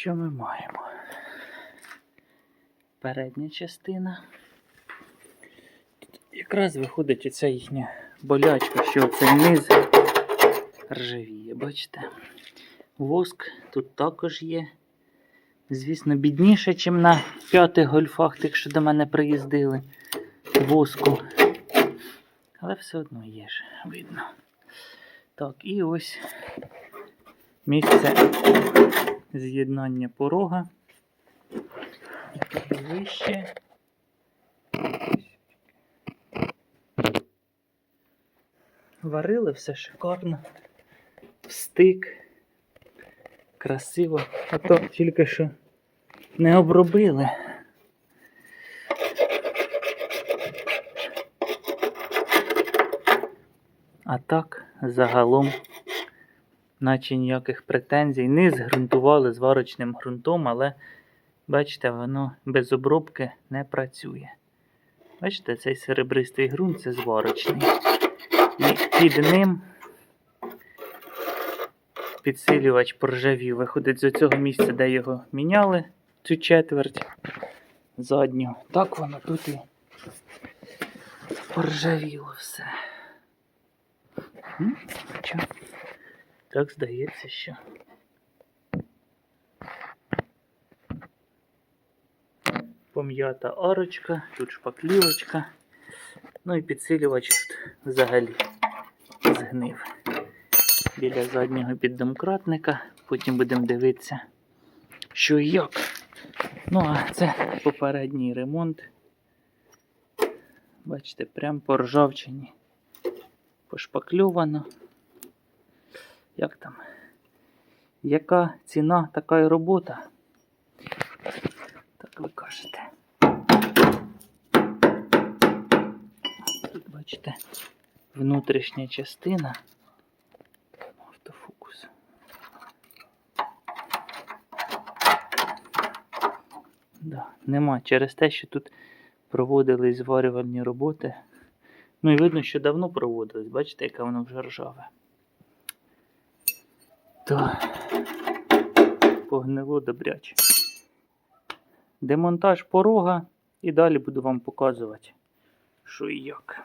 Що ми маємо? Передня частина. Тут якраз виходить оця їхня болячка, що цей низ ржавіє, бачите? Воск тут також є. Звісно, бідніше, ніж на п'ятих гольфах, тих, що до мене приїздили. Воску. Але все одно є ж, видно. Так, і ось місце з'єднання порога. І вище. Варили все шикарно. Стик. Красиво. А то тільки що не обробили. А так, загалом, наче ніяких претензій. Низ ґрунтували зварочним ґрунтом, але бачите, воно без обробки не працює. Бачите, цей серебристий ґрунт це зварочний. І під ним підсилювач поржавів. Виходить з цього місця, де його міняли, цю четверть задню. Так воно тут і поржавіло все. М? Так здається, що. Пом'ята арочка, тут шпаклівочка. Ну і підсилювач тут взагалі згнив. Біля заднього піддомкратника. Потім будемо дивитися, що і як. Ну, а це попередній ремонт. Бачите, прям по ржавчині. Пошпакльовано. Як там? Яка ціна, така й робота? Так ви кажете. Тут бачите, внутрішня частина. Автофокус. Да, нема. Через те, що тут проводились зварювальні роботи. Ну і видно, що давно проводились. Бачите, яке воно вже ржаве. Так. Погнило добряче. Демонтаж порога і далі буду вам показувати, що і як.